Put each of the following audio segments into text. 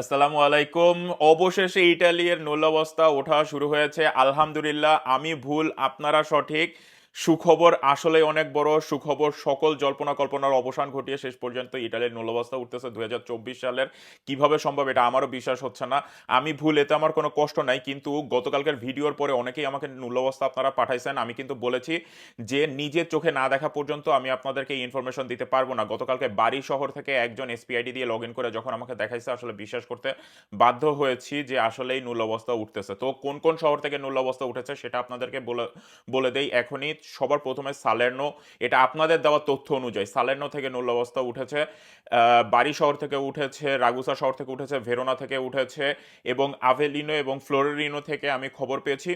আসসালামু আলাইকুম। অবশেষে ইটালির নোলাবস্থা ওঠা শুরু হয়েছে। আলহামদুলিল্লাহ আমি ভুল আপনারা সঠিক। সুখবর আসলে অনেক বড়। সুখবর সকল জল্পনা কল্পনার অবসান ঘটিয়ে শেষ পর্যন্ত ইটালির নূল্যাবস্থা উঠতেছে দু হাজার চব্বিশ সালের। কীভাবে সম্ভব এটা আমারও বিশ্বাস হচ্ছে না। আমি ভুল, এতে আমার কোনো কষ্ট নাই, কিন্তু গতকালকের ভিডিওর পরে অনেকেই আমাকে নূল্যাবস্থা আপনারা পাঠাইছেন। আমি কিন্তু বলেছি যে নিজের চোখে না দেখা পর্যন্ত আমি আপনাদেরকে ইনফরমেশন দিতে পারব না। গতকালকে বাড়ি শহর থেকে একজন এসপিআইডি দিয়ে লগ ইন করে যখন আমাকে দেখাইছে, আসলে বিশ্বাস করতে বাধ্য হয়েছি যে আসলেই নূল অবস্থা উঠতেছে। তো কোন কোন শহর থেকে নূল অবস্থা উঠেছে সেটা আপনাদেরকে বলে বলে দেই এখনই। সবার প্রথমে সালের্নো, এটা আপনাদের দেওয়া তথ্য অনুযায়ী, সালের্নো থেকে নূল অবস্থা উঠেছে বাড়ি শহর থেকে উঠেছে, রাগুসা শহর থেকে উঠেছে, ভেরোনা থেকে উঠেছে এবং আভেলিনো এবং ফ্লোরিনো থেকে আমি খবর পেয়েছি।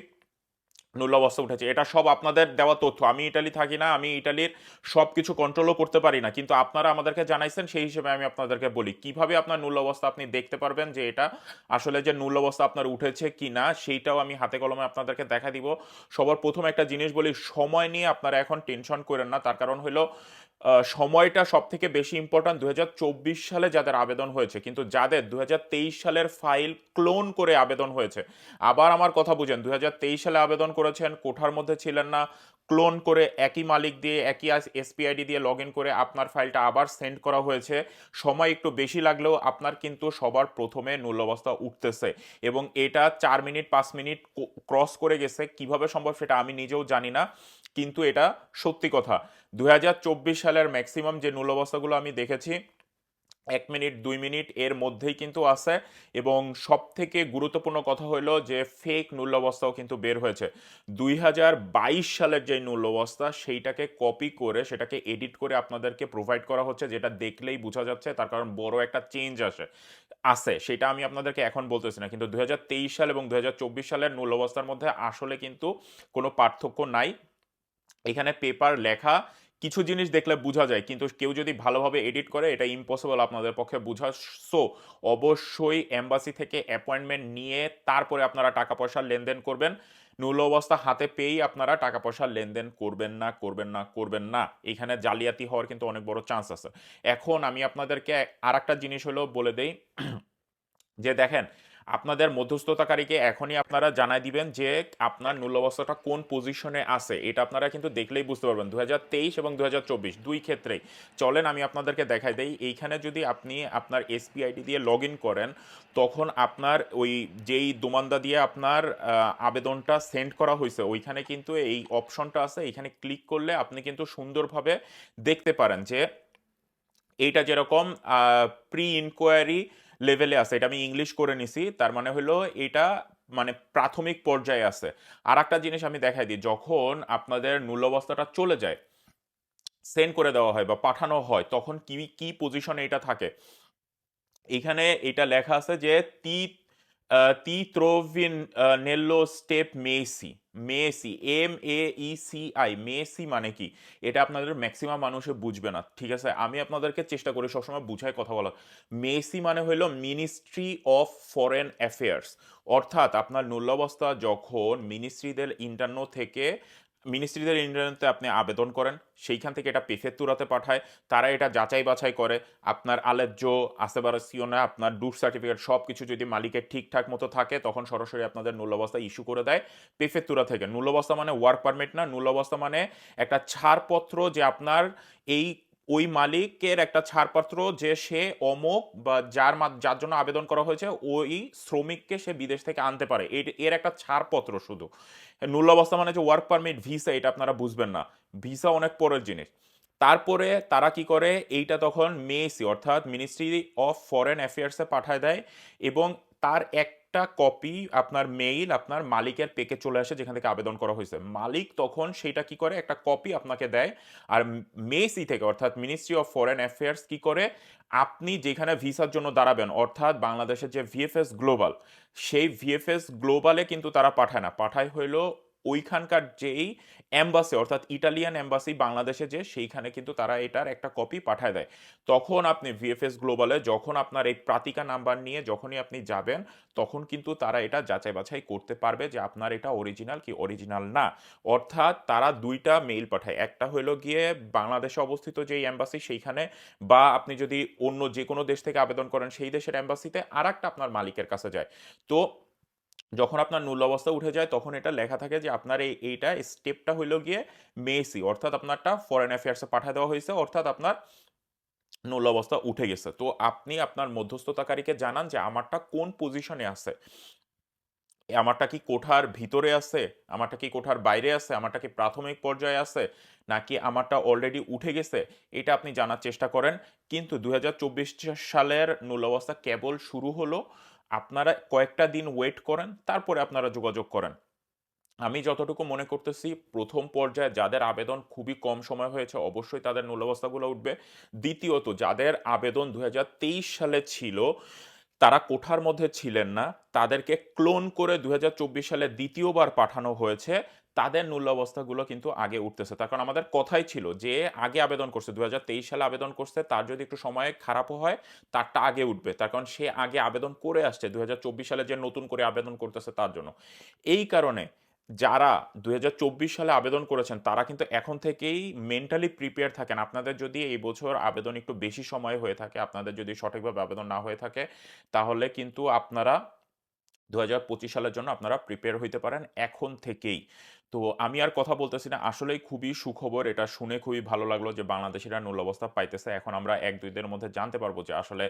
নূল অবস্থা উঠেছে। এটা সব আপনাদের দেওয়া তথ্য। আমি ইটালি থাকি না, আমি ইটালির সব কিছু কন্ট্রোলও করতে পারি না। কিন্তু আপনারা আমাদেরকে জানাইছেন, সেই হিসেবে আমি আপনাদেরকে বলি, কীভাবে আপনার নূল অবস্থা আপনি দেখতে পারবেন যে এটা আসলে যে নূল অবস্থা আপনার উঠেছে কি না সেইটাও আমি হাতে কলমে আপনাদেরকে দেখা দিব। সবার প্রথম একটা জিনিস বলি, সময় নিয়ে আপনারা এখন টেনশন করেন না। তার কারণ হলো সময়টা সব থেকে বেশি ইম্পর্ট্যান্ট দু হাজার চব্বিশ সালে যাদের আবেদন হয়েছে। কিন্তু যাদের দু হাজার তেইশ সালের ফাইল ক্লোন করে আবেদন হয়েছে। আবার আমার কথা বুঝেন, দুহাজার তেইশ সালে আবেদন করেছেন, কোঠার মধ্যে ছিলেন না, ক্লোন করে একই মালিক দিয়ে, একই এসপিআইডি দিয়ে লগ করে আপনার ফাইলটা আবার সেন্ড করা হয়েছে। সময় একটু বেশি লাগলেও আপনার কিন্তু সবার প্রথমে নূল অবস্থা উঠতেছে এবং এটা চার মিনিট, পাঁচ মিনিট ক্রস করে গেছে। কীভাবে সম্ভব সেটা আমি নিজেও জানি না, কিন্তু এটা সত্যি কথা। দুই হাজার চব্বিশ সালের ম্যাক্সিমাম যে নূল অবস্থাগুলো আমি দেখেছি এক মিনিট, দুই মিনিট এর মধ্যেই কিন্তু আছে এবং সব থেকে গুরুত্বপূর্ণ কথা হলো যে ফেক নূল্যবস্থাও কিন্তু বের হয়েছে। দুই হাজার বাইশ সালের যে নূল্যবস্থা সেইটাকে কপি করে, সেটাকে এডিট করে আপনাদেরকে প্রোভাইড করা হচ্ছে, যেটা দেখলেই বোঝা যাচ্ছে তার কারণ বড় একটা চেঞ্জ আসে, আছে, সেটা আমি আপনাদেরকে এখন বলতেছি না। কিন্তু দুই হাজার তেইশ সাল এবং দুই হাজার চব্বিশ সালের নূল্যবস্থার মধ্যে আসলে কিন্তু কোনো পার্থক্য নাই। এখানে পেপার লেখা কিছু জিনিস দেখলে বোঝা যায়, কিন্তু কেউ যদি ভালোভাবে এডিট করে, এটা ইম্পসিবল আপনাদের পক্ষে বোঝা সো অবশ্যই এম্বাসি থেকে অ্যাপয়েন্টমেন্ট নিয়ে তারপরে আপনারা টাকা পয়সার লেনদেন করবেন। নূল অবস্থা হাতে পেয়েই আপনারা টাকা পয়সার লেনদেন করবেন না করবেন না করবেন না। এখানে জালিয়াতি হওয়ার কিন্তু অনেক বড় চান্স আছে। এখন আমি আপনাদেরকে আর একটা জিনিস হলো বলে দেই যে দেখেন আপনাদের মধ্যস্থতাকারীকে এখনই আপনারা জানাই দিবেন যে আপনার নূল অবস্থাটা কোন পজিশনে আছে। এটা আপনারা কিন্তু দেখলেই বুঝতে পারবেন। দু হাজার তেইশ এবং দু দুই ক্ষেত্রেই। চলেন আমি আপনাদেরকে দেখাই দেই। এইখানে যদি আপনি আপনার এসপিআইডি দিয়ে লগ করেন, তখন আপনার ওই যেই দোমান্দা দিয়ে আপনার আবেদনটা সেন্ড করা হয়েছে, ওইখানে কিন্তু এই অপশনটা আছে। এখানে ক্লিক করলে আপনি কিন্তু সুন্দরভাবে দেখতে পারেন যে এইটা যেরকম প্রি ইনকোয়ারি লেভেলে আছে, এটা আমি ইংলিশ করে নিছি, তার মানে হলো এটা মানে প্রাথমিক পর্যায়ে আছে। আর একটা জিনিস আমি দেখাই দিই, যখন আপনাদের নূল্যবস্থাটা চলে যায় সেন্ড করে দেওয়া হয় বা পাঠানো হয়, তখন কি কি পজিশনে এটা থাকে? এখানে এটা লেখা আছে যে তি আহ, trovi ত্রোভিন নেল্লো স্টেপ মেসি Messi M A E C I Messi মানে কি? এটা আপনাদের ম্যাক্সিমাম মানুষে বুঝবে না ঠিক আছে? আমি আপনাদেরকে চেষ্টা করি সবসময় বুঝায় কথা বলা মেসি মানে হলো মিনিস্ট্রি অফ ফরেন অ্যাফেয়ার্স অর্থাৎ আপনার নূল্যবস্থা যখন মিনিস্ট্রিদের ইন্টারনো থেকে মিনিস্ট্রিদের ইন্টারনেটে আপনি আবেদন করেন, সেইখান থেকে এটা পেফেতুরাতে পাঠায়, তারা এটা যাচাই বাছাই করে। আপনার আলেজ্য আসেবারাসিওনা আপনার ডুট সার্টিফিকেট সব কিছু যদি মালিকের ঠিকঠাক মতো থাকে, তখন সরাসরি আপনাদের নূল্যবস্থা ইস্যু করে দেয় পেফেতুরা থেকে। নূল্যবস্থা মানে ওয়ার্ক পারমিট না নূল্যবস্থা মানে একটা ছাড়পত্র যে আপনার এই ওই মালিকের একটা ছাড়পত্র যে সে অমুক বা যার যার জন্য আবেদন করা হয়েছে, ওই শ্রমিককে সে বিদেশ থেকে আনতে পারে। এর- একটা ছাড়পত্র শুধু। নূল অবস্থা মানে যে ওয়ার্ক পারমিট ভিসা এটা আপনারা বুঝবেন না। ভিসা অনেক পরের জিনিস। তারপরে তারা কি করে, এইটা তখন মেসি, অর্থাৎ মিনিস্ট্রি অফ ফরেন অ্যাফেয়ার্সে পাঠায় দেয় এবং তার একটা কপি আপনার মেইল আপনার মালিকের পেকে চলে আসে যেখান থেকে আবেদন করা হয়েছে। মালিক তখন সেটা কি করে? একটা কপি আপনাকে দেয়। আর মেসি থেকে, অর্থাৎ মিনিস্ট্রি অফ ফরেন অ্যাফেয়ার্স কি করে? আপনি যেখানে ভিসার জন্য দাঁড়াবেন, অর্থাৎ বাংলাদেশের যে ভিএফএস গ্লোবাল সেই ভিএফএস গ্লোবালে কিন্তু তারা পাঠায় না। পাঠায় হইল ওইখানকার যেই এম্বাসি, অর্থাৎ ইটালিয়ান অ্যাম্বাসি বাংলাদেশে যে, সেইখানে কিন্তু তারা এটার একটা কপি পাঠায় দেয়। তখন আপনি ভিএফএস গ্লোবালে যখন আপনার এই প্রাতিকা নাম্বার নিয়ে যখনই আপনি যাবেন, তখন কিন্তু তারা এটা যাচাই বাছাই করতে পারবে যে আপনার এটা অরিজিনাল কি অরিজিনাল না। অর্থাৎ তারা দুইটা মেইল পাঠায়। একটা হলো গিয়ে বাংলাদেশে অবস্থিত যে অ্যাম্বাসি সেইখানে, বা আপনি যদি অন্য যে কোনো দেশ থেকে আবেদন করেন সেই দেশের এম্বাসিতে আর একটা আপনার মালিকের কাছে যায়। তো যখন আপনার নূল অবস্থা উঠে যায়, তখন এটা লেখা থাকে যে আপনার এই, এইটা স্টেপটা হইল গিয়ে মেসি, অর্থাৎ আপনারটা ফরেন অ্যাফেয়ার্সে পাঠিয়ে দেওয়া হয়েছে, অর্থাৎ আপনার নূল অবস্থা উঠে গেছে। তো আপনি আপনার মধ্যস্থতাকারীকে জানান যে আমারটা কোন পজিশনে আছে? আমারটা কি কোঠার ভিতরে আছে? আমারটা কি কোঠার বাইরে আছে? আমারটা কি প্রাথমিক পর্যায়ে আছে? নাকি আমারটা অলরেডি উঠে গেছে? এটা আপনি জানার চেষ্টা করেন। কিন্তু দুই হাজার চব্বিশ সালের নূল অবস্থা কেবল শুরু হলো আপনারা কয়েকটা দিন ওয়েট করেন, তারপরে আপনারা যোগাযোগ করেন। আমি যতটুকু মনে করতেছি, প্রথম পর্যায়ে যাদের আবেদন খুবই কম সময় হয়েছে, অবশ্যই তাদের নূল্যবস্থাগুলো উঠবে। দ্বিতীয়ত, যাদের আবেদন দুই হাজার তেইশ সালে ছিল তারা কোঠার মধ্যে ছিলেন না। তাদেরকে ক্লোন করে দু হাজার চব্বিশ সালে দ্বিতীয়বার পাঠানো হয়েছে। তাদের নূল্য অবস্থাগুলো কিন্তু আগে উঠতেছে। তার কারণ আমাদের কথাই ছিল যে, আগে আবেদন করছে দু হাজার তেইশ সালে আবেদন করছে, তার যদি একটু সময় খারাপও হয়, তারটা আগে উঠবে। তার কারণ সে আগে আবেদন করে আসছে, দুই হাজার চব্বিশ সালে যে নতুন করে আবেদন করতেছে তার জন্য। এই কারণে যারা দুই হাজার চব্বিশ সালে আবেদন করেছেন, তারা কিন্তু এখন থেকেই মেন্টালি প্রিপেয়ার থাকেন। আপনাদের যদি এই বছর আবেদন একটু বেশি সময় হয়ে থাকে, আপনাদের যদি সঠিকভাবে আবেদন না হয়ে থাকে, তাহলে কিন্তু আপনারা দু হাজার পঁচিশ সালের জন্য আপনারা প্রিপেয়ার হইতে পারেন এখন থেকেই। তো আমি আর কথা বলতেছি না, আসলেই খুবই সুখবর, এটা শুনে খুবই ভালো লাগল যে বাংলাদেশিরা নূল অবস্থা পাইতেছে। এখন আমরা এক দুই দিনের মধ্যে জানতে পারব যে আসলে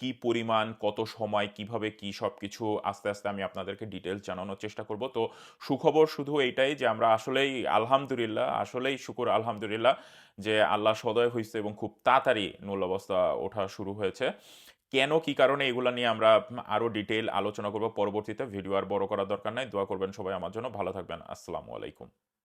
কি পরিমাণ, কত সময়, কীভাবে কি সব কিছু আস্তে আস্তে আমি আপনাদেরকে ডিটেলস জানানোর চেষ্টা করব। তো সুখবর শুধু এইটাই যে আমরা আসলেই আলহামদুলিল্লাহ, আসলেই শুকুর আলহামদুলিল্লাহ যে আল্লাহ সদয় হয়েছে এবং খুব তাড়াতাড়ি নূল অবস্থা ওঠা শুরু হয়েছে। কেন, কি কারণে এগুলা নিয়ে আমরা আরও ডিটেল আলোচনা করব? পরবর্তীতে ভিডিও আর বড় করার দরকার নাই। দোয়া করবেন সবাই আমার জন্য। ভালো থাকবেন। আসসালামু আলাইকুম।